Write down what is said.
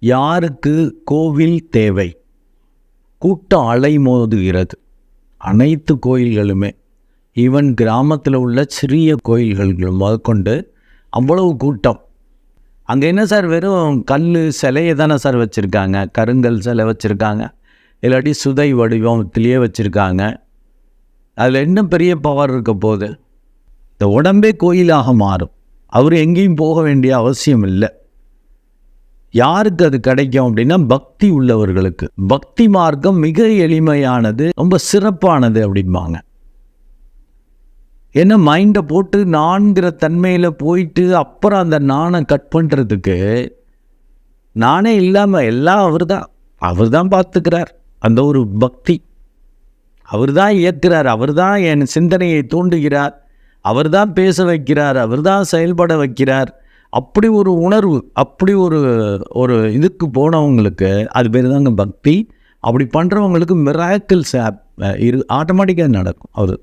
யாருக்கு கோவில் தேவை? கூட்டம் அலைமோதுகிறது அனைத்து கோயில்களுமே ஈவன் கிராமத்தில் உள்ள சிறிய கோயில்கள் முதற்கொண்டு அவ்வளவு கூட்டம். அங்கே என்ன சார் வெறும் கல் சிலையை தானே சார் வச்சுருக்காங்க? கருங்கல் சிலை வச்சுருக்காங்க. இல்லாட்டி சுதை வடிவத்திலேயே வச்சுருக்காங்க. அதில் என்ன பெரிய பவர் இருக்க போகுது? இந்த உடம்பே கோயிலாக மாறும். அவர் எங்கேயும் போக வேண்டிய அவசியம் இல்லை. யாருக்கு அது கிடைக்கும் அப்படின்னா பக்தி உள்ளவர்களுக்கு. பக்தி மார்க்கம் மிக எளிமையானது ரொம்ப சிறப்பானது அப்படிம்பாங்க. ஏன்னா மைண்டை போட்டு நான்கிற தன்மையில் போயிட்டு அப்புறம் அந்த நானை கட் பண்ணுறதுக்கு நானே இல்லாமல் எல்லாம் அவர் தான் அவர் தான் பார்த்துக்கிறார். அந்த ஒரு பக்தி. அவர் தான் இயக்குறார். அவர் தான் என் சிந்தனையை தூண்டுகிறார். அவர் தான் பேச வைக்கிறார். அவர் தான் செயல்பட வைக்கிறார். அப்படி ஒரு உணர்வு அப்படி ஒரு ஒரு இதுக்கு போனவங்களுக்கு அது பேர் தாங்க பக்தி. அப்படி பண்ணுறவங்களுக்கு மிராக்கிள்ஸ் இரு ஆட்டோமேட்டிக்காக நடக்கும். அவர்